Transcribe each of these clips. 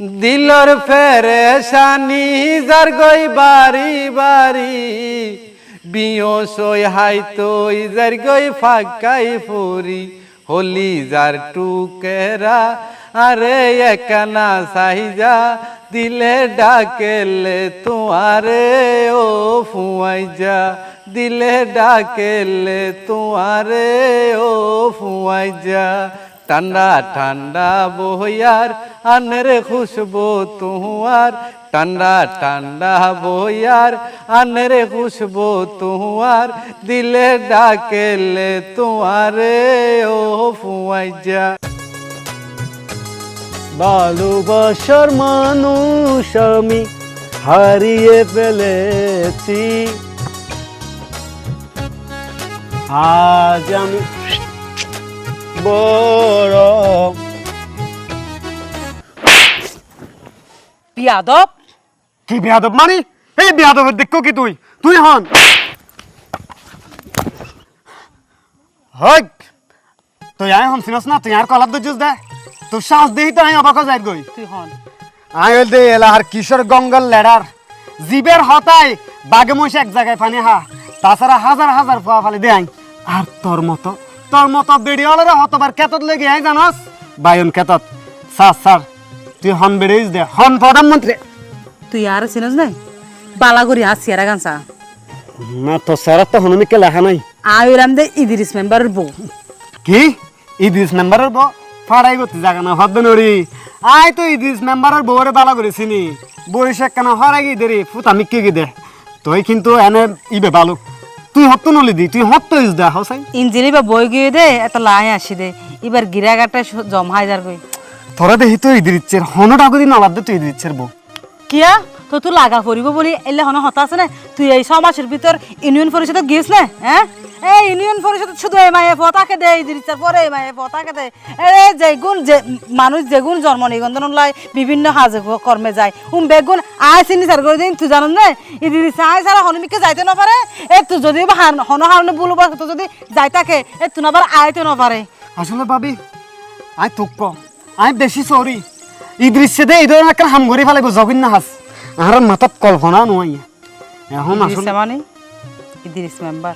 দিলর ফেরেশানি, যার গই বাড়ি বাড়ি, বিয় সই হাই তৈ যার গই ফাঁকাই ফুরি, হলি যার টুকেরা, আরে একানা সাইজা দিলে ডাকেলে তোমারে, ও ফুয়াই যা দিলে ডাকেলে তোমারে, ও ফুয়াই যা ঠান্ডা ঠান্ডা বইয়ার আনের খুশবু তুয়ার ঠান্ডা ঠান্ডা বইয়ার আনের খুশবু তুয়ার দিলে ডাকেলে তোমারে ও ফুয়াই যা ভালোবাসার মানুষ আমি হারিয়ে ফেলেছি আজ আমি বড়। বিয়াদব? কি বেয়াদব মানে? এই বেয়াদবের দেখো কি তুই? তুই হন। তুই আয় হন সিনস না তুই আর কলার দে দে। তুই শ্বাস দেই তো আই অবাক যাই গই। তুই হন। হল দে এলাহার কিশোর গঙ্গল লেডার। জীবের হতাই বাগে মহিষ এক জায়গায় পানি হা। তাছাড়া হাজার হাজার পোয়া ফালি দে আর তোর মতো তোর মতো বেড়িওয়ালারা হতবার কেতত লেগে আই জানস? বায়ন কেতত স্যার স্যার তুই হন বেড়েইস দে হন প্রধানমন্ত্রী। তুই আর চিনস নাই? বালাগুড়ি হাত সিয়ারা গানসা। না তো স্যার তো হনুমিকে লেখা নাই? আই হইলাম দে ইদিরিস মেম্বারের বউ। কি? ইদিস মেম্বারের বউ? ফাড়াই করতে জাগা না ভাববে নরি আই তো ইদিস মেম্বারের বউরে বালা করেছিনি বরিশা কেন হরাই গিয়ে দেরি ফুত আমি গিয়ে দে। তুই কিন্তু এনে ইবে বালু তুই হত নলি দি তুই হত ইস দে হাউসাই ইঞ্জিনি বা বই গিয়ে দে এত লাই আসি দে। এবার গিরাগাটা জমা যার গই তোরা দেখি তুই ইদিরিচ্ছের হনটা আগে দিন আলাদা তুই ইদিরিচ্ছের বউ। কিয়া? তো তুই লাগা পড়িব বলি, এলে হন হতা আছে না? তুই এই ছ মাসের ভিতর ইউনিয়ন পরিষদে গিয়েছ না হ্যাঁ? এই ইউনিয়ন পরিষদ শুধু এই মায়ে পতাকে দে ইদিরিচার পরে এই মায়ে পতাকে দে। এ যেগুন যে, মানুষ যেগুন জন্ম নিবন্ধন লাই বিভিন্ন হাজ কর্মে যায়। উম, বেগুন আয় চিনি সার করে দিন, তুই জানো না? ইদিরিচা আয় সারা হনুমিকে যাইতে না পারে? এ, তুই যদি বা হন হারনে বলব, তো যদি যাই থাকে এ, তুই আবার আয়তে না পারে। আসলে ভাবি আই তুক আই বেশি সরি ইদৃশ্যে দে, এই ধরনের একটা হাম ঘুরে ফেলে জগিন না হাস আর মাথাত কল্পনা নয় এখন আসলে মানে ইদিরিস মেম্বার।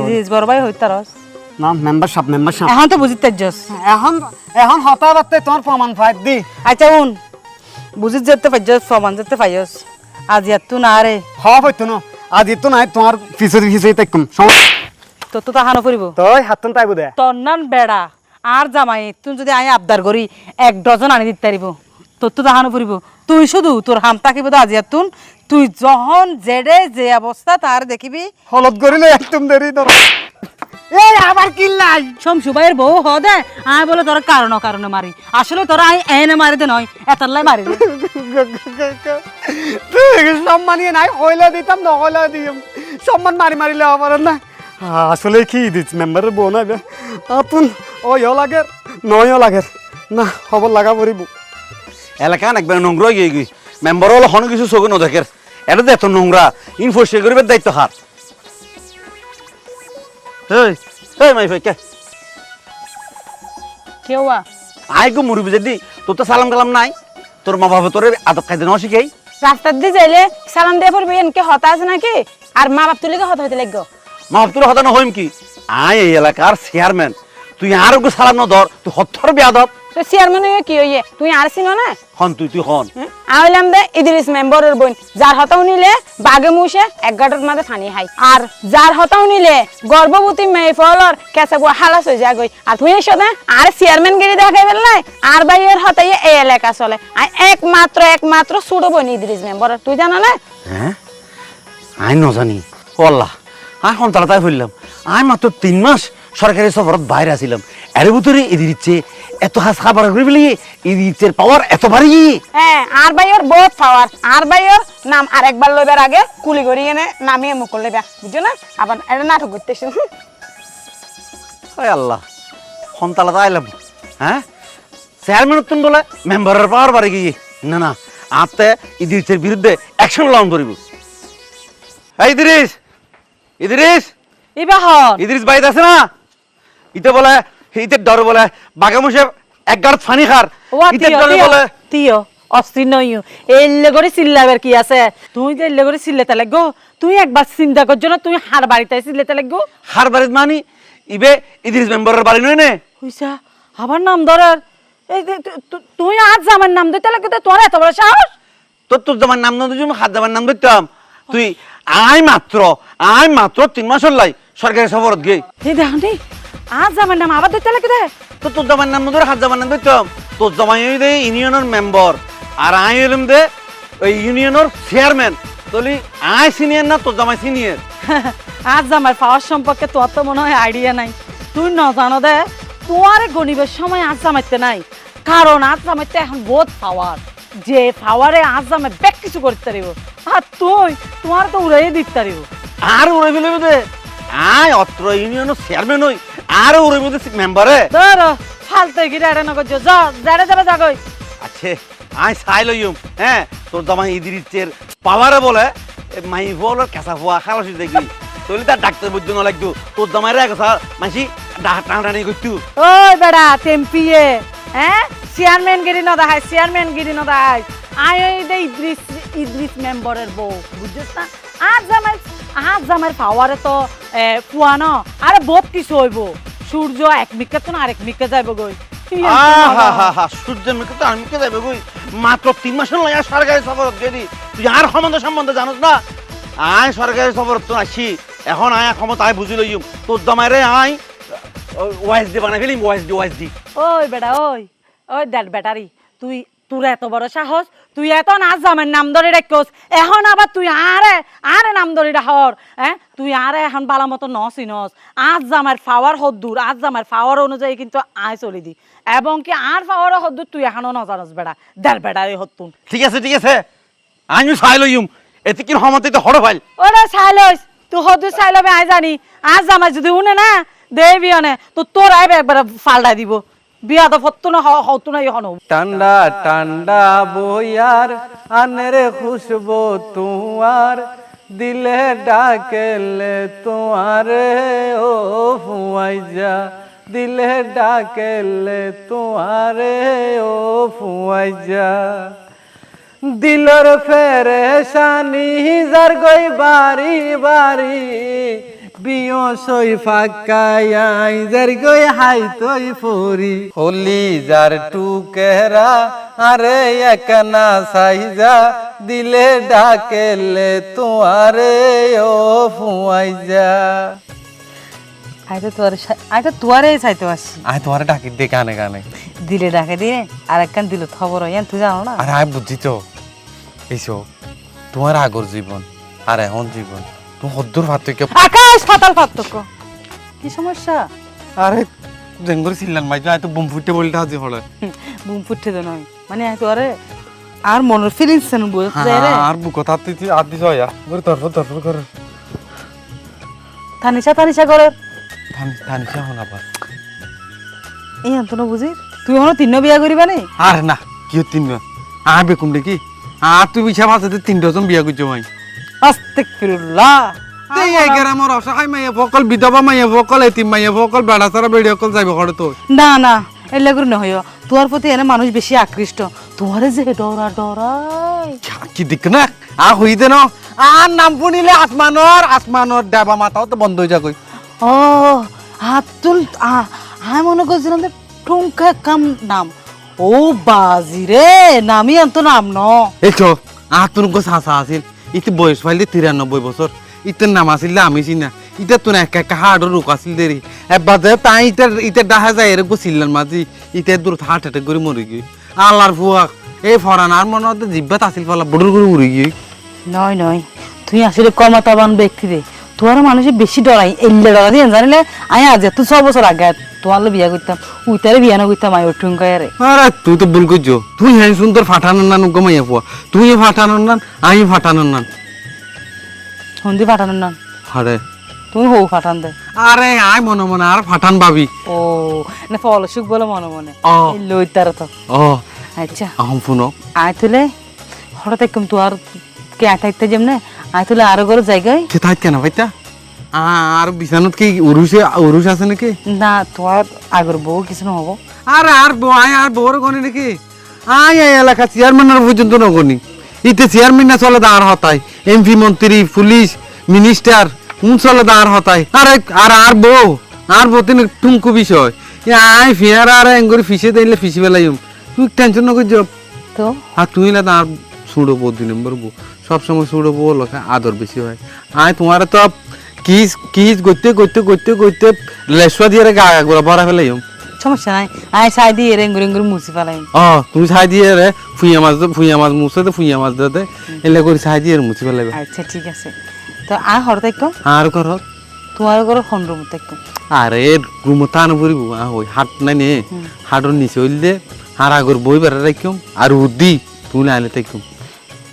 ইদিরিস বড় ভাই হইতারস না মেম্বার সাপ মেম্বার সাপ। এখন তো বুঝিতে যাস এখন এখন হতা বাত্তে তোমার প্রমাণ ফাইট দি। আচ্ছা উন বুঝিত যেতে পাইছস প্রমাণ যেতে পাইছস আজ ইয়াত তুই না রে হওয়া পাইতো না। আজ তো নাই তোমার ফিসে ফিসে তাইকুম তোর তো তাহানো করিব তুই হাতন তাইব দে তোর নান বেড়া। আর জামাই তুই যদি আই আবদার করি এক ডজন আনি দিতে পারিব তোর তো তাহানো পড়িব তুই শুধু তোর হাম থাকিব তো আজি তুন তুই যখন জেডে যে অবস্থা তার দেখিবি। হলত করিলে একদম দেরি ধর। এই আবার কিল্লাই শমসুবাইয়ের বউ হ দে। আয় বলে তোর কারণ কারণে মারি। আসলে তোরা আই এনে মারি দে নয় এতাল্লাই মারি দে। সম্মানিয়ে নাই হইলে দিতাম নহলে দিম। সম্মান মারি মারিলে আমার না আসলে কি দিচ্ছ মেম্বারের বউ না আপন ওইও লাগে নয়ও লাগে না খবর লাগা পড়িব। এলাকান একবার নোংরা গিয়ে গই মেম্বার হলো হন কিছু চোখে নদেখের এটা তো এত নোংরা ইনফোর্সে করিবার দায়িত্ব হার। মাই ভাই কে? কেউ আই গো মুরবি যদি তোর তো সালাম কালাম নাই। তোর মা বাবা তোর আদব খাইতে নেওয়া শিখাই। রাস্তার দিয়ে যাইলে সালাম দিয়ে পড়বি এনকে হতা আছে নাকি? আর মা বাপ তুলিকে হতা হইতে লাগবে। মা বাপ তোর হতানো হইম কি? আই এই এলাকার চেয়ারম্যান তুই আর সালাম ন ধর তুই হত্থর বেয়াদব তো চেয়ারম্যান হয়ে কি হইয়ে? তুই আর চিনো না? হন তুই তুই হন। আইলাম দে ইদ্রিস মেম্বারের বোন যার হতাও নিলে বাগে মুসে এক গাঁটের মাঝে ফানি হাই। আর যার হতাও নিলে গর্ভবতী মেয়ে ফলর কেঁচা বুয়া হালাস হয়ে যায় গই। আর তুই এসো না আর চেয়ারম্যান গিরি দেখাই বেলাই আর বাইয়ের হতাইয়ে এই এলাকা চলে। আর একমাত্র একমাত্র ছুটো বোন ইদ্রিস মেম্বার তুই জানা না? হ্যাঁ? আই নজানি। ও আল্লাহ আই সন্তান তাই ফেললাম আই মাত্র তিন মাস সরকারি সফরত বাইরে আছিলাম। এর ভিতরে এদির ইচ্ছে এত হাস খাবার করে ফেলি এদির ইচ্ছের পাওয়ার এত বাড়ি হ্যাঁ আর বাইয়ের বহুত পাওয়ার আর বাইয়ের নাম আর একবার লইবার আগে কুলি করি এনে নামিয়ে মুকুল লইবা বুঝছ না? আবার এটা নাটক করতেছি। আল্লাহ সন্তান তাই আইলাম। হ্যাঁ? চেয়ারম্যান তুমি বলে মেম্বারের পাওয়ার বাড়ি গিয়ে। না না আতে ইদির ইচ্ছের বিরুদ্ধে অ্যাকশন লাউন ধরিব। এই ইদ্রিস ইদ্রিস। ইবা হন ইদ্রিস বাইদ আছে না? ইতে বলে ইতে ডর বলে বাঘে মুসে এক গাড় ফানি খার। ইতে ডরে বলে অস্থির নইও চিল্লাবার কি আছে? তুই যে করে চিল্লাতে লাগো তুই একবার চিন্তা করছ না তুই হার বাড়িতে চিল্লাতে লাগো হার বাড়িত মানি ইবে ইদিরিস মেম্বারের বাড়ি নয় নে? আবার নাম ধরার। তুই আজ আমার নাম দিতে লাগে তোর এত বড় সাহস? তোর তোর জামার নাম না হাত জামার নাম দিতাম তুই আই মাত্র আই মাত্র তিন মাস লাই সরকারি সফরত গে আজ আমার নাম আবার দিতে লাগে দে তো তোর জামার নাম ধরে হাত জামার নাম দিতাম তোর জামাই দে ইউনিয়নের মেম্বার। আর আই হইলাম দে ওই ইউনিয়নের চেয়ারম্যান। তলি আই সিনিয়র না তোর জামাই সিনিয়র। আজ আমার পাওয়ার সম্পর্কে তোর তো মনে হয় আইডিয়া নাই। তুই ন জানো দে তোমার গণিবের সময় আজ জামাইতে নাই। কারণ আজ জামাইতে এখন বহুত পাওয়ার যে পাওয়ারে আজ জামাই বেক কিছু করতে পারিব। আর তুই তোমার তো উড়াই দিতে পারিব। আর উড়ে ফেলে দে। আই অত্র ইউনিয়নের চেয়ারম্যান হই। আর উড়ে ফেলে মেম্বারে ধর ফালতু গিরে এটা নগর যা যারে যাবে যাগই আছে আই চাই লইম হ্যাঁ তোর জামাই ইদিরিচের পাওয়ারে বলে মাই বলার কেঁচা ফুয়া খালাসি দেখি তলি তার ডাক্তার বুঝতে না লাগতো। তোর জামাই রে কথা মাসি টান টানি করতু। ওই বেড়া টেম্পিয়ে হ্যাঁ? চেয়ারম্যান গিরি না দেখায় চেয়ারম্যান গিরি না দেখায়। আই ওই ইদ্রিস ইদ্রিস মেম্বারের বউ বুঝছিস না? আজ পাওয়ারে তো আরে বহুত কিছু হইব সূর্য এক মিকে তো না আরেক মিকে যাইব গই সূর্যের মুখে তো আমি কে যাবে কই? মাত্র তিন মাসের লাগে সরকারি সফরত গেলি তুই আর সম্বন্ধে সম্বন্ধে জানোস না? আয় সরকারি সফরত তো আসি। এখন আয় ক্ষমতা আয় বুঝি লইম। তোর জামাই রে আয় ওয়াইস দি বানাই ফেলিম ওয়াইস দি ওয়াইস দি ওই বেটা ওই। ওই দেখ বেটারি তুই তোর এত বড় সাহস তুই এত নাচ জামের নাম ধরে রাখোস এখন আবার তুই আরে আরে নাম ধরে রাখর হ্যাঁ? তুই আরে এখন বালা মতো নসই নস। আজ জামার পাওয়ার হদ্দুর আজ জামার পাওয়ার অনুযায়ী কিন্তু আয় চলে দি। এবং কি আর পাওয়ার হদ্দুর তুই এখনও নজানস বেড়া। দেড় বেড়া এই হতুন ঠিক আছে ঠিক আছে। আমি চাই লইম। এতে কি ক্ষমতা তো হড় ফাইল ওরে সাইলস তুই হদ্দুর সাইলবে আয় জানি। আজ জামাই যদি উনে না দেবি অনে তো তোর আইবে একবার ফাল্টাই দিব। বিয়া তো হতো না হতো না এখন। ঠান্ডা ঠান্ডা বইয়ার আনরে খুশবো তোমার দিলে ডাকেলে তোমারে ও ফুয়াই যা দিলে ডাকেলে তোমারে ও ফুয়াই যা দিলর ফেরেশানি, যার গই বাড়ি বাড়ি বিয় সই ফাঁকাই যার গই হাই তৈ ফরি। হলি যার টুকেরা আরে একনা সাইজা দিলে ডাকেলে তোমারে ও ফুয়াই যা আইতো তোর আইতো তোয়ারে চাইতে আসছি ডাকি দে গানে গানে। দিলে ডাকে দিয়ে আর একখান দিল খবর হয় তুই জানো না? আর আয় বুঝছি তো। এইসব তোমার আগর জীবন আর এখন জীবন। হদ্দুর পার্থক্য আকাশ পাতাল পার্থক্য কি। সমস্যা? আরে জেঙ্গুর ছিলেন মাই আয় তো বুম ফুটে বলতে হাজি হলে বুম তো নয় মানে তোরে আর মনের ফিলিংস সেন রে আর বুক কথা তুই আর দিছ তরফ তরফ করে করে হন আবার এই আন্ত না বুঝি তুই হনো তিন বিয়া করিবা নি? আর না কি তিন আয় বেকুম দেখি। আর তুই বিছা পাশে তিন ডজন বিয়া করছ মাই। তো না না এলে করে নহয় তোর প্রতি এনে মানুষ বেশি আকৃষ্ট। তোরে যে ডরা ডরাই কি দিক না আ হই দে আর নাম শুনিলে আসমানৰ আসমানৰ দেবা মাথাও তো বন্ধ হয়ে যাগৈ ও আতুল আমি মনে করছিলাম যে টুঙ্কা কাম নাম। ও বাজি রে নামি আনতো নাম ন। এই চো চাচা আছিল। ইতি বয়স পাইলে তিরানব্বই বছর। ইতে নাম আছিল আমি চিনা। ইটা তোর একা একা হাড় রোগ আছিল দেরি এবার তাই ইটা ইটা ডাহা যায় এরকম চিল্লার মাঝি ইটা দূর হার্ট অ্যাটাক করে মরে গিয়ে আল্লাহর ফুয়াক এই ফরানার মনে হতে জিব্বাত আছিল ফলা বড় করে উড়ে গিয়ে নয় নয়। তুই আসলে কমাতাবান ব্যক্তি রে তোর মানুষে বেশি ডরাই এল্লে ডরা দিয়ে জানিলে আমি আজ তুই ছ বছর আগে তোমার বিয়া করতাম উইতারে বিয়া না করতাম আই টুঙ্কা রে। আরে তুই তো ভুল করছ তুই হ্যাঁ সুন্দর ফাটানোর নান গমাইয়া ফুয়া তুই ফাটানোর নান আমি ফাটানোর নান হন্দি ফাটানোর না আরে। তুমি হৌ ফাটান দে। আরে আয় মনে মনে আর ফাটান ভাবি। ও না ফল সুখ বলে মনে মনে। লইতার তো। ও। আচ্ছা। আহম শুনো। আয় তুলে। হঠাৎ একদম তো আর কে আটাইতে যেমনে আয় তুলে আরও করে জায়গায়? সে থাক কেন ভাইতা আর বিছানত কি উরুষে উরুষ আছে নাকি? না তোমার আগর বউ কিছু নহব। আর আর বউ আয় আর বউর গনে নাকি? আয় আয় এলাকা চেয়ারম্যানের পর্যন্ত নগনি। ইতে চেয়ারম্যান না চলে দাঁড় হতায়। এমপি মন্ত্রী পুলিশ মিনিস্টার উন চলে দাঁড় হতায়। আরে আর আর বউ আর বউ তিনি টুমকু বিষয়। আয় ফিয়ার আর এঙ্গুরি ফিসে দিলে ফিসি বেলাইম তুই টেনশন নকর যাব তো? আর তুই না তার সুড়ো বউ দুই নম্বর বউ। সবসময় সুড়ো বউ লোকে আদর বেশি হয়। আয় তোমার তো কিস কিস করতে করতে করতে করতে লেসুয়া দিয়ে গা গোড়া ভরা ফেলাইম সমস্যা নাই। আয় সাই দিয়ে রেঙ্গুর রেঙ্গুর মুছি ফেলাই। অ তুমি ছাই দিয়ে রে ফুইয়া মাছ দে ফুইয়া মাছ মুছে দে ফুইয়া মাছ দে দে। এলে করে ছাই দিয়ে মুছি ফেলাইবে আচ্ছা ঠিক আছে। তো আয় হর তাইকম আর কর তোমার ঘর খন্ড মতো তাইকম আরে রুমো টান পরিব ওই হাট নাই নে। হাটর নিচে হইলে আর আগর বই বেড়া রাখিম আর উদ্দি তুমি আইলে তাইকুম।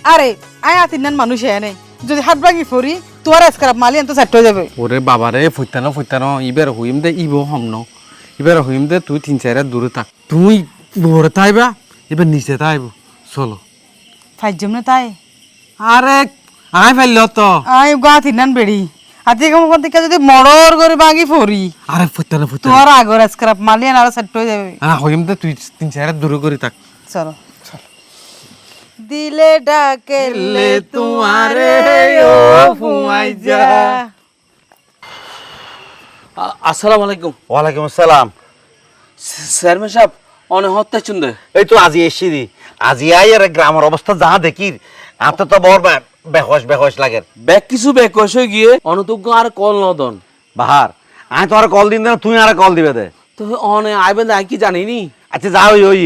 আরে আয় আতিনান মানুষ হ্যাঁ নেই যদি হাত ভাঙি ফরি তোমার স্ক্রাব মালি তো সেট হয়ে যাবে ওরে বাবারে ফুইতানো ফুইতানো ইবার হইম দে ইব হম ন। এবার হইম দে তুই তিন চার দূরে থাক। তুই বড় তাইবা এবার নিচে তাইব চলো। ফাইজম না তাই? আরে আই ফেলল তো। আয় গা তিনান বেড়ি। আতি কম কোন থেকে যদি মরর করে ভাঙি ফরি আরে ফুইতানো ফুইতানো। তোমার আগর স্ক্রাব মালি আর সেট হয়ে যাবে আ হইম দে তুই তিন চার দূরে করে থাক। চলো। দিলে ডাকেলে তোমারে ও আসসালামু আলাইকুম। ওয়ালাইকুম আসসালাম। চেয়ারম্যান সাহেব অনেক হত্যা চুন্দে। এই তো আজি এসছি দি। আজি আই আর গ্রামের অবস্থা যা দেখি আপনি তো বড় বেহস বেহস লাগে। ব্যাগ কিছু ব্যাগ কষে গিয়ে অনতজ্ঞ আর কল নদন বাহার আমি তোমার কল দিন তুই আর কল দিবে দে। তো অনে আইবেন আই কি জানিনি? আচ্ছা যা ওই ওই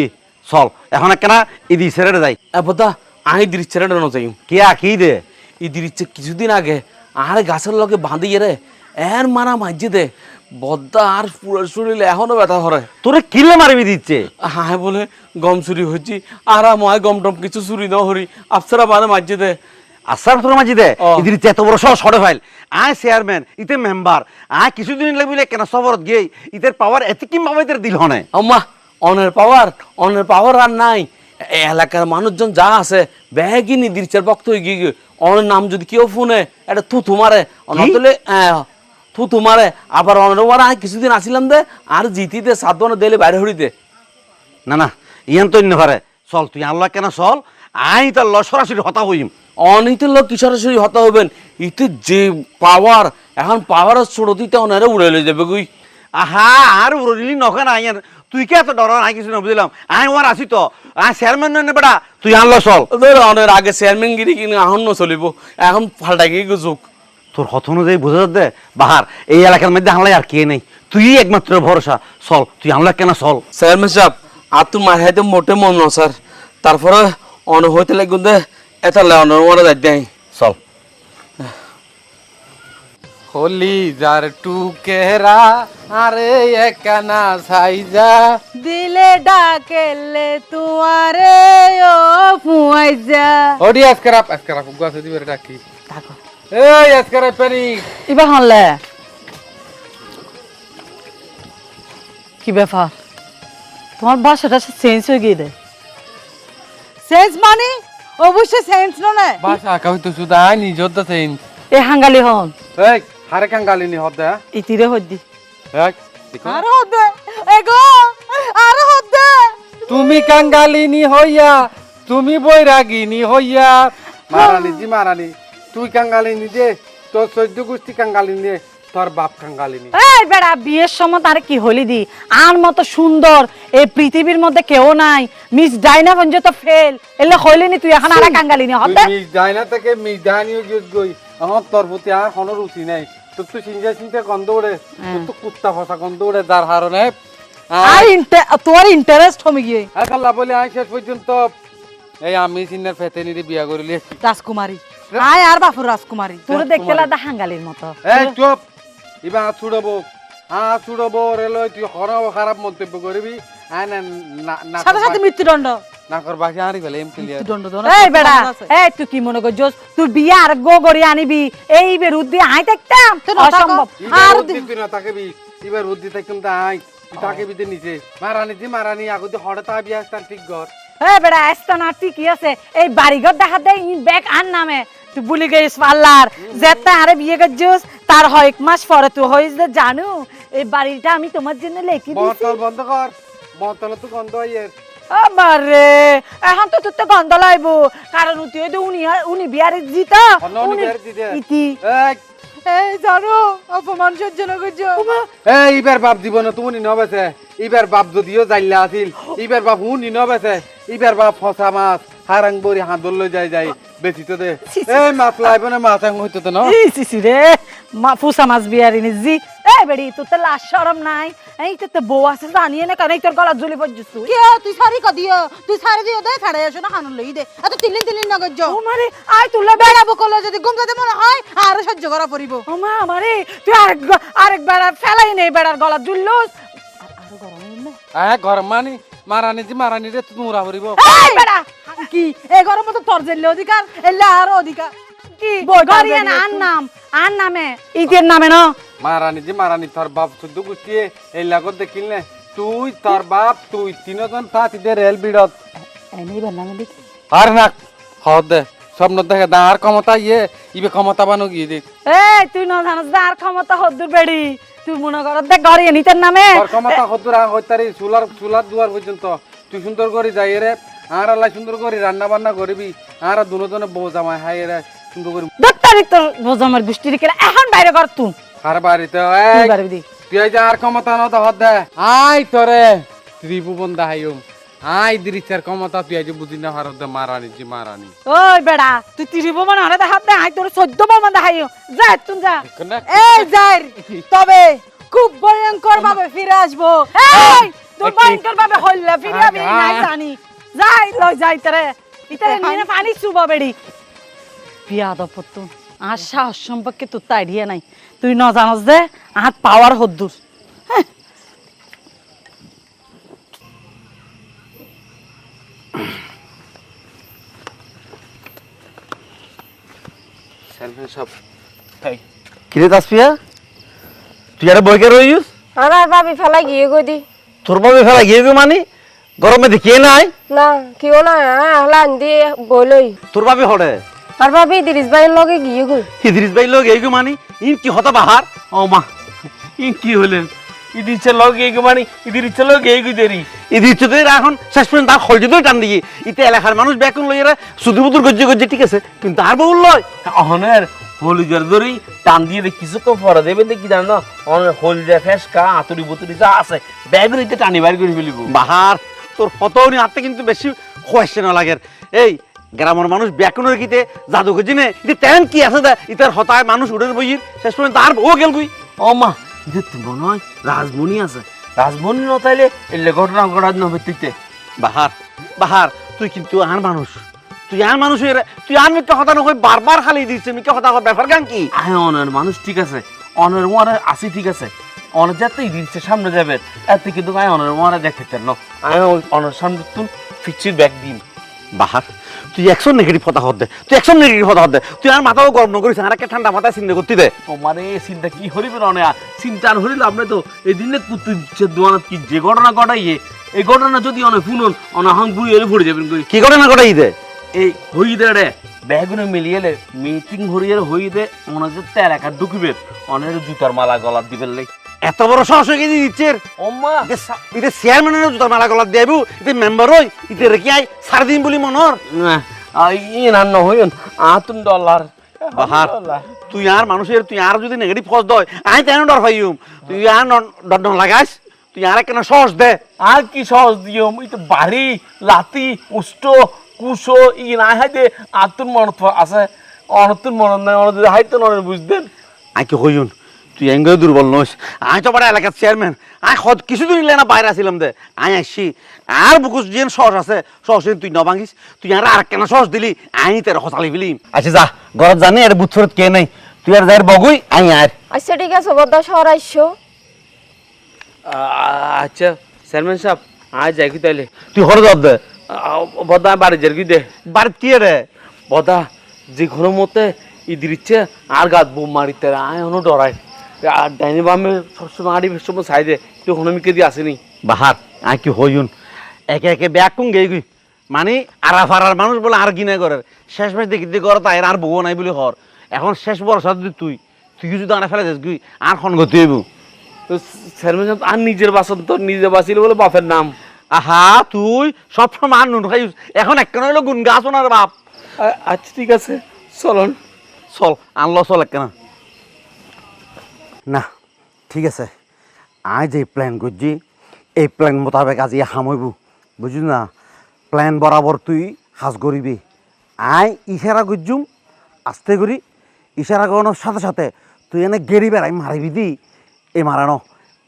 চল এখন কেনা ইদি সেরে যাই। এপদা আই দৃশ্যের নজাইম। কে কি দে? এই দৃশ্য কিছুদিন আগে আর গাছের লগে বাঁধিয়ে রে এর মারা মাঝে দে। বদ্দা আর পুরো শরীরে এখনও ব্যথা করে তোরে কিলে মারিবি দিচ্ছে হায় বলে গম চুরি হচ্ছি আর ময় গম টম কিছু চুরি ন হরি আফসারা মানে মাঝে দে। আসার তোর মাঝি দে। ইদির এত বড় সহ সরে ফাইল। আয় চেয়ারম্যান ইতে মেম্বার। আয় কিছুদিন লাগবিলে কেন সবরত গিয়ে ইতের পাওয়ার এত কি মামাইদের দিল হনে। আম্মা অনের পাওয়ার অনের পাওয়ার আর নাই। এলাকার মানুষজন যা আছে ব্যাগই নিদিরচার বক্ত হয়ে গিয়ে অনের নাম যদি কেউ ফোনে এটা থু তোমারে নতলে থু তোমারে আবার অনের আমি কিছুদিন আসিলাম দে আর জিতিতে সাত বনে দিলে বাইরে হরিতে না না ইয়ান তো পারে। চল তুই আল্লাহ কেন চল? আই তার ল সরাসরি হতা হইম। অনিতে লোক কি সরাসরি হতা হবেন ইতে যে পাওয়ার এখন পাওয়ারের ছোট দিতে অনারে উড়ে যাবে গুই। আহা আর উড়িলি নখে না আইয়ান তুই কে এত ডর? আই কিছু না বুঝলাম। আই ওর আসি তো। আই চেয়ারম্যান নয় বেটা তুই আনলো চল। অনের আগে চেয়ারম্যান গিরি কিনে আহন ন চলিব। এখন ফাল্টা গিয়ে যুগ তোর হত অনুযায়ী বোঝা দে বাহার এই এলাকার মধ্যে আনলাই আর কে নেই। তুই একমাত্র ভরসা। চল তুই আনলা কেন চল? চেয়ারম্যান সাহেব আর তোর মার হাতে মোটে মন ন স্যার তারপরে অন হইতে লাগুন দে এটা লেওয়ানোর মরে যাই দেয় চল। হলি যার টুকেরা আরে একানা সাইজা। দিলে ডাকেলে তোমারে ও ফুয়াই যা ওডি আজকারাপ আজকারাপ গাছে দিবে ডাকি। থাকো। এই আজকারাপ পানি। এবার হলে কি ব্যাপার? তোমার বাসাটা চেঞ্জ হয়ে গিয়ে দে। চেঞ্জ মানে? অবশ্যই চেঞ্জ না বাসা কাউ তো সুদা নিজর তো সেইন এ হাঙ্গালি হন। এই হারে কাঙ্গালিনি হদা? ইতিরে হদ্দি আর হদ্দে এগো আর হদ্দে তুমি কাঙ্গালিনি হইয়া? তুমি বৈরাগিনী হইয়া? মারানি জি মারানি। তুই কাঙ্গালিনি দে? তোর চৈদ্য গোষ্ঠী কাঙ্গালিনি দে? তোর বাপ কাঙ্গালিনি এই বেড়া বিয়ের সময় তার কি হলি দি? আর মতো সুন্দর এই পৃথিবীর মধ্যে কেউ নাই। মিস ডাইনা ভঞ্জ তো ফেল। এলে হইলিনি তুই এখন আর কাঙ্গালিনি হতে মিস ডাইনা থেকে মিস ডাইনিও গিয়ে গই। আমার তোর প্রতি আর কোনো রুচি নাই। গন্ধ ওড়ে তোর তো কুত্তা ফসা গন্ধ ওড়ে যার হারণে আর তোর ইন্টারেস্ট কমে গিয়ে। আকাল্লা বলে আই শেষ পর্যন্ত এই আমি সিনার ফেতেনিরে বিয়া করিলে রাজকুমারী আয় আর বাপুর রাজকুমারী তোর দেখতে লাগা হাঙ্গালির মতো। এই চুপ। হাত ছুড়াবো হাত ছুড়াবো তুই হরাও খারাপ মন্তব্য করবি সাথে সাথে মৃত্যুদণ্ড। নাকর বাসি হারি ফেলে এম ক্লিয়ার মৃত্যুদণ্ড দাও এই বেড়া এই তুই কি মনে করছস তুই বিয়ে আর গো গড়ি আনিবি এই বিরুদ্ধে আই দেখতাম তুই না থাকো। অসম্ভব। আর আর তুই না তাকে বি এবার বুদ্ধি থাকুম তা আই তুই তাকে বিতে নিচে। মারানি জি মারানি আগুতে হড়ে তা বিয়া ঠিক ঘর। এই বেড়া এস্তা না ঠিকই আছে। এই বাড়িঘর দেখা দেয় ই ব্যাগ আন নামে। তুই ভুলি গেছিস পাল্লার। যেতে আরে বিয়ে করছিস তার হয় এক মাস পরে তুই হইস যে জানু? এই বাড়িটা আমি তোমার জন্য লেখি দিয়েছি বন্ধ কর। বতল তো গন্ধ আইয়ের আমারে এখন তো তোর তো গন্ধ লাইব কারণ উতি হইতে উনি উনি বিয়ারে জিতা উনি বিয়ারে জিতে। ইতি। এই, এই জানো অপমান সহ্য না করছ। এই ইবার বাপ দিব না তুমি নিন ইবার বাপ যদিও জাইলা আছিল ইবার বাপ হু নিন বেছে ইবার বাপ ফসা মাছ হারাং বরি হাঁদর লৈ যাই যাই বেশি তো দে এই মাছ লাইব না মাছ হইতো তো না। সিসি রে। মা ফুসা মাছ বিয়ারি নি জি। এ বেড়ি তোর তো লাশ শরম নাই। এই তোর তো বউ আছে জানিয়ে না কারণ তোর গলা ঝুলি পড়ছিস তুই। কে তুই সারি কদিও তুই সারি দিও দে ছাড়ে এসো না হানুন লই দে। এত তিলিন তিলিন না তুলে বেড়াবো কলে যদি ঘুম যাতে মনে হয় আর সহ্য করা পড়িব। ও আমারে তুই আরেক আরেক বেড়া ফেলাই নেই বেড়ার গলা ঝুললুস হ্যাঁ গরম মানি। মারানি যে মারানি রে তুমরা হরিব এই বেড়া! কি? এই গরম তো তোর জেলে অধিকার এলে আর অধিকার। কি? আর আর নামে ইতির নামে না? মারানি যে মারানি তোর বাপ শুদ্ধ গুছিয়ে এই লাগত দেখিল তুই তোর বাপ তুই তিনজন পাতি দে রেল বিড়ত আর না হদ দে স্বপ্ন দেখে দা আর ক্ষমতা ইয়ে ইবে ক্ষমতা বানো গিয়ে দেখ এই তুই না জানাস আর ক্ষমতা হদ্দুর বেড়ি। তুই মনে কর দেখ নিতের নামে। তোর ক্ষমতা হতুরা হইতারি চুলার চুলার দুয়ার পর্যন্ত। তুই সুন্দর করে যাই রে আর আল্লাহ সুন্দর করে রান্না বান্না করবি আর দুজনে বউ জামাই হাই রে সুন্দর করে দশ তারিখ তোর বৃষ্টি এখন বাইরে কর তুই। আর বাড়িতে তুই এই পারবি দি তুই এই যে আর ক্ষমতা ন তো হদ দে। আই তোরে ত্রিভুবন দাহাইম আই দৃশ্যের ক্ষমতা তুই এই বুঝি না হারত দে মারানি জি মারানি। ওই বেড়া তুই তিরিব হরে দেখাত দে আই তোর চোদ্দ বার দেখাই যা তুই যা। এই যাই তবে খুব ভয়ঙ্কর ভাবে ফিরে আসব। এই তোর ভয়ঙ্কর ভাবে হইলে ফিরে আমি নাই জানি। যাই লই যাই তোরে। ইতারে নিয়ে পানি চুবা বেড়ি। বিয়াদ পত্তু আর সাহস সম্পর্কে তো আইডিয়া নাই। তুই ন জানস দে আর পাওয়ার হদ্দুর। কিরে তাসপিয়া তুই আরে বইকে রইস আমার ভাবি ফেলা গিয়ে গদি তোর বাবে ফেলা গিয়ে গো মানে? গরমে দেখিয়ে নাই? না কিও না বইলই তোর বাবে হরে আর ভাবি দিরিস ভাইয়ের লগে গিয়ে ইদ্রিস এই মানে ইন কি হতা বাহার ও মা ই কি হলেন লগ মানে? লগ দেরি। তো এখন শেষ পর্যন্ত তার তো টান দিয়ে। ইতে এলাকার মানুষ এরা সুদূর বুদুর গজ্জে গজ্জে, ঠিক আছে? কিন্তু আর বহুল লয়। অহনের হলুদের দড়ি টান দিয়ে কিছু তো পরে দেবেন দেখি, জানো? না অনের হলদে ফেসকা, আতুরি বুতুরি যা আছে, ব্যাগের ইতে টানি বাইর করে ফেলিব। বাহার, তোর ফটোনি হাতে কিন্তু বেশি কোয়েশ্চেন লাগে এই গ্রামের মানুষ ব্যাকুনের কিতে জাদু গজি নে ইতে তেন কি আছে দে ইতার হতায় মানুষ উড়ে বইর শেষ পর্যন্ত আর বহু গেল গুই ও মা ইতে তো হয় রাজমণি আছে। রাজমণি নতাইলে এলে ঘটনা নবে তুইতে। বাহার বাহার তুই কিন্তু আর মানুষ। তুই আর মানুষ হয়ে তুই আর মিথ্যা কথা নকই বারবার খালি দিচ্ছে মিথ্যা কথা ব্যাপার গান কি? আয় অনের মানুষ ঠিক আছে অনের ওয়ারে আসি ঠিক আছে। অনের যাতে দিচ্ছে সামনে যাবে। এত কিন্তু আয় অনের ওয়ারে দেখতে চান না। আয় অনের সামনে তুই ফিচির ব্যাগ দিন। বাহার তুই একশো নেগেটিভ কথা হত দে তুই একশো নেগেটিভ কথা হত দে। তুই আর মাথাও গরম নকরিস আর একটা ঠান্ডা মাথায় চিন্তা করতে দে। তোমার এই চিন্তা কি হরিবে অনে চিন্তা আর হরিল আপনি তো। এই দিনে কুত্তু দোয়ানত কি যে ঘটনা ঘটাইয়ে এই ঘটনা যদি অনে শুনুন অনে হাং বুড়ি এলে পড়ে যাবেন কি করে না করে দে? এই হই দে রে ব্যাগুনে মিলিয়েলে মিটিং হরিয়ে হই দে মনে হচ্ছে তেল একা ঢুকিবে অনের জুতার মালা গলার দিবেন লাই এত বড় সাহস হয়ে গেছে দিচ্ছে ওম্মা এটা চেয়ারম্যানের জুতা মালা গলার দেব এটা মেম্বার হই এটা রেখে আই সাড়ে দিন বলি মনর। ই নান্ন হইন আতুন ডলার। বাহার তুই আর মানুষের তুই আর যদি নেগেটিভ ফস দয় আই তেন ডর পাইম তুই আর ডর ডর লাগাইস তুই আর কেন সাহস দে। আর কি সহজ দিও ই তো বাড়ি লাতি উষ্ট কুশো ই না হাইতে আতুন মন আছে। অনতুন মন নাই অন যদি হাইতে নন বুঝতেন আই কি হইন তুই এঙ্গে দুর্বল নস। আই তো বড় এলাকার চেয়ারম্যান আই হদ কিছুদিন ইলে না বাইরে আসিলাম দে। আই আসছি আর বুকুস যেন সহজ আছে সহজ তুই ন ভাঙিস তুই আর আর কেন সহজ দিলি? আই তের হসালি বিলি আচ্ছা যা ঘরত জানি আর বুথরত কে নাই। তুই আর যাই বগুই আই আর আচ্ছা ঠিক আছে বদ্দা সরাইছো আচ্ছা চেয়ারম্যান সাহেব আজ যাই কি তাইলে। তুই হর জব দে। বদা বাড়ি যার দে। বাড়িত কি রে বদা যে কোনো মতে ইদির ইচ্ছে আর গাত বোম মারিতে আয় হনো ডরাই আর ডাইনি বামে সবসময় আড়ি সবসময় সাই দে তখন আমি কেদি আসেনি বাহার আই কি হইন একে একে ব্যাগ কুং গেই গুই? মানে আরা ফারার মানুষ বলে আর গিনে করে শেষ মাস দেখি দেখি করে তাই আর বউ নাই বলে হর এখন শেষ বর্ষা যদি তুই তুই যদি আনা ফেলে যাস গুই আর খন গতি হইব? সাহেব আর নিজের বাসন তো নিজে বাঁচিল বলে বাপের নাম। আহা তুই সব সময় আর নুন খাইস এখন একটা হইল গুন গাছ ওনার বাপ। আচ্ছা ঠিক আছে চলন চল আনলো চল একটা না, ঠিক আছে। আই যে প্ল্যান করছি, এই প্ল্যান মোতাবেক আজি হামইব বুঝিস না? প্ল্যান বরাবর তুই হাজ করিবি। আই ইশারা করছুম, আস্তে করি। ইশারা করানোর সাথে সাথে তুই এনে গেড়ি বেড়াই মারিবি দি। এই মারানো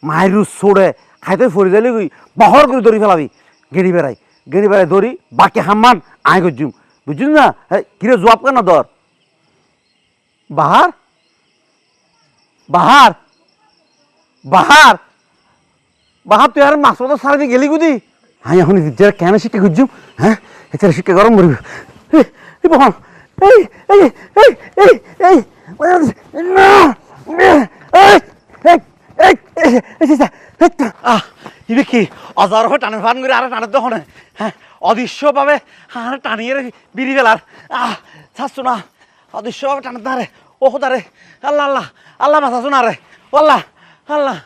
মায়ের ছোড়ে খাইতে ফরি দিলে গই বহর করে ধরি ফেলাবি। গেড়ি বেড়াই গেড়ি বেড়াই ধরি বাকি হাম্মান আই করছুম। বুঝছিস না? কিরে জবাব কেন ধর বাহার? বাহার বাহার বাহার তুই আর মাছ মতো সারা দিয়ে গেলি গুদি হ্যাঁ এখন যারা কেন শিক্ষা খুঁজছুম হ্যাঁ এছাড়া শিক্ষা গরম মরবি এই এই বহন এই এই এই এই এই না এই এই এই এই এই এই আহ ইবে কি অজার হয়ে টানে ফান করে আরে টানে তখন হ্যাঁ অদৃশ্যভাবে আরে টানিয়ে বিড়ি বেলার আহ ছাড়ছো না অদৃশ্যভাবে টানে ও দাঁড়ে আল্লাহ আল্লাহ আল্লাহ মাথা শোনা রে আল্লাহ আল্লাহ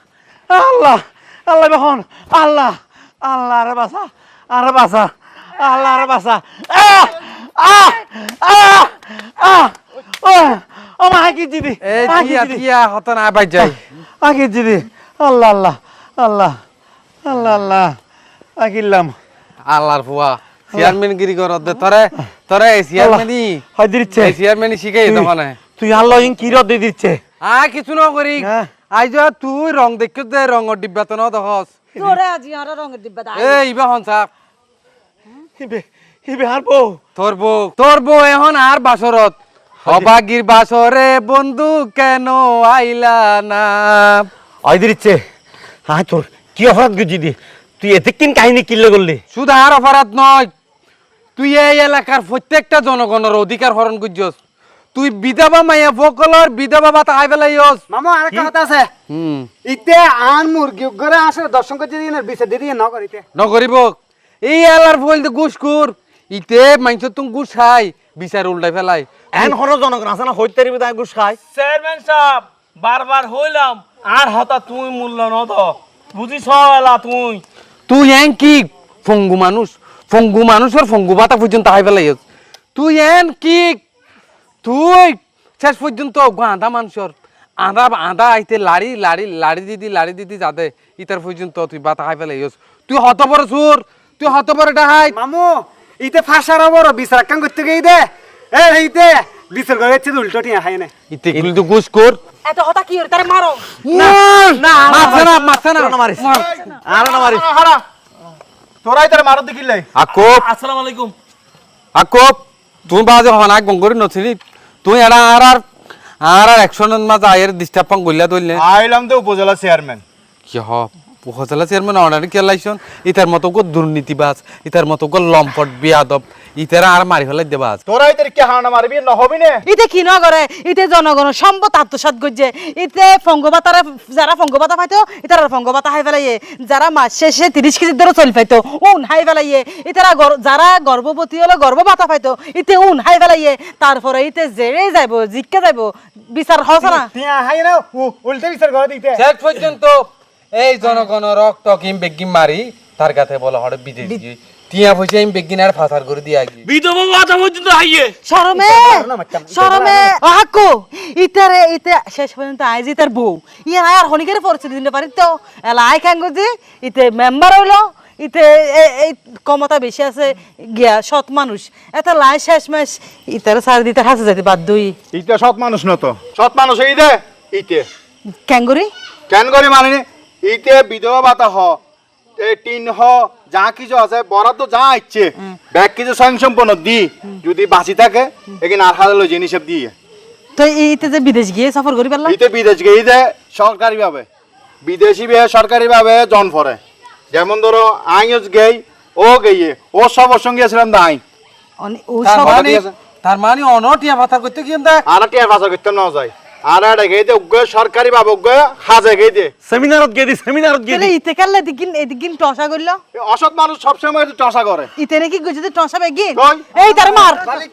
আল্লাহ আল্লাহ বেখন আল্লাহ আল্লাহ রে বাসা আরে বাসা আল্লাহ রে বাসা আহ আহ আহ আহ ও মা কি দিবি এই আহ, কি টিয়া দিদি? টিয়া হত না বাই যাই। আগে দিদি আল্লাহ আল্লাহ আল্লাহ আল্লাহ আল্লাহ আগিলাম আল্লাহর ফুয়া চেয়ারম্যান গিরি কর দে তরে তরে চেয়ারম্যানই হয় দিচ্ছে। চেয়ারম্যানই শিখাই তখন তুই আল্লাহ ইন কি রদ দিয়ে দিচ্ছে? আ কিছু ন করি। আইজ তুই রং দেখছ দে রঙর ডিব্বা তো ন দেখস তোরে আজি আর রঙের দিব্বা দা এই ইবা হন সাপ হিবে হিবে আর বউ। তোর বউ। তোর বউ এখন আর বাসরত। অবাগির বাসরে বন্ধু কেন আইলা না? আই দিচ্ছে। হ্যাঁ তোর কি অপরাধ গুজি দি? তুই এতে কিন কাহিনী কিনলে করলি? শুধু আর অপরাধ নয়। তুই এই এলাকার প্রত্যেকটা জনগণের অধিকার হরণ করছস তুই বিধবা মাইয়া ফকলর বিধবা ভাতা খাই পেলাইস মামা আরেকটা কথা আছে। হুম। ইতে আন মুরগি ঘরে আসে দর্শন করতে দিন আর বিছে দিয়ে দিয়ে ন করিতে নকরিব এই এলার ফল গুসকুর ইতে মাইছ তুম খাই বিচার উল্টাই ফেলাই এন হর জনগণ আছে না হইতে রিবি তাই খায় চেয়ারম্যান সাহেব বারবার হইলাম। আর হতা তুই মূল্য নদ বুঝিস এলা তুই। তুই এন কি ফঙ্গু মানুষ? ফঙ্গু মানুষের ফঙ্গু ভাতা পর্যন্ত খাই ফেলাইস তুই এন কি তুই শেষ পর্যন্ত আধা মানুষের। আধা আধা আইতে লাড়ি লাড়ি লাড়ি দিদি লাড়ি দিদি যাতে ইতার পর্যন্ত তুই ভাতা খাই ফেলাইস তুই হত বড় সুর তুই হত বড় ডাহাই। মামু ইতে ফাঁসার বড় বিচার কাম করতে গিয়ে দে। এ ইতে বিচার করে হচ্ছে উল্টো টিয়া খাই না। ইতে কিন্তু গুস কর। এত হতা কি তারে মারো। না মারছে না মারছে না না। মারিস। আর না মারিস। তোরাই তার মারত দেখিলে। আকব আসসালামু আলাইকুম। আকব তুই বাজে হনাক বঙ্গরি নথিলি। তুই এরা আর আর আর আর একশনের মাঝে আয়ের ডিস্টার্ব পাং গইলা দইলে আইলাম তো উপজেলা চেয়ারম্যান কি হ উপজেলা চেয়ারম্যান অনারে কে লাইছন ইতার মতো গো দুর্নীতিবাজ ইতার মতো গো লম্পট বিয়াদব। ইতারা আর মারি ফেলাই দেবাজ তোরাই তোর কে হানা মারবি? নহবি নে। ইতে কি ন করে ইতে জনগণের সম্পদ আত্মসাত করছে। ইতে ফঙ্গবাতারা যারা ফঙ্গবাতা পাইতো ইতারা ফঙ্গবাতা হাই ফেলাইয়ে। যারা মাস শেষে তিরিশ কেজির ধরে চল পাইতো উন হাই ফেলাইয়ে। ইতারা যারা গর্ভবতী হলে গর্ভবাতা পাইতো ইতে উন হাই ফেলাইয়ে। তারপরে ইতে জেরে যাইব জিজ্ঞে যাইব। বিচার হস না টিয়া না উল্টে বিচার করে দিতে। শেষ পর্যন্ত এই জনগণের রক্ত কিম বেগিম মারি তার কাছে বলা হড়ে বিদেশ গিয়ে টিয়া পয়সা ইম বেগিন আর ফাসার করে দিয়া গিয়ে বিধবা ভাতা পর্যন্ত হাইয়ে শরমে শরমে। আহাকো ইতারে ইতে শেষ পর্যন্ত আইজ ইতার বউ। ইয়ে আর হনিকের পরিচয় দিতে পারি তো। এলা আই খাঙ্গ যে ইতে মেম্বার হইল ইতে এ- এই ক্ষমতা বেশি আছে গিয়া সৎ মানুষ। এত লাই শেষ মাস ইতার সার দিতে হাসে যেতে বাধ্যই ইতে সৎ মানুষ ন তো। সৎ মানুষ দে ইতে। ক্যাঙ্গুরি কেন করে মানে ইতে বিধবা ভাতা হ। এ টিন হ যা কিছু আছে বরাদ্দ যা ইচ্ছে। ব্যাগ কিছু স্বয়ং দি যদি বাঁচি থাকে এখানে আর হাজার জিনিস দিয়ে। তো ইতে যে বিদেশ গিয়ে সফর করি পারলাম ইতে বিদেশ গিয়ে দে সরকারি ভাবে বিদেশি সরকারি ভাবে জন ফরে। যেমন ধরো আইজ গেই ও গেইয়ে ও সব সঙ্গে ছিলাম আইন। অনে- তার মানে অনটিয়া ভাতা করতে কি আর টিয়ার ভাষা করতে না যায়। আর একটা গেই দে সরকারি ভাবে উগ্র হাজে গেই দে। সেমিনারত গিয়ে দি সেমিনারত গিয়ে ইতে কালে এদিকিন এদিকিন টসা করল? অসৎ মানুষ সবসময় একটু টসা করে। ইতে নাকি গুজরাতে টসা বেগিন কই? এই তার মার। মালিক।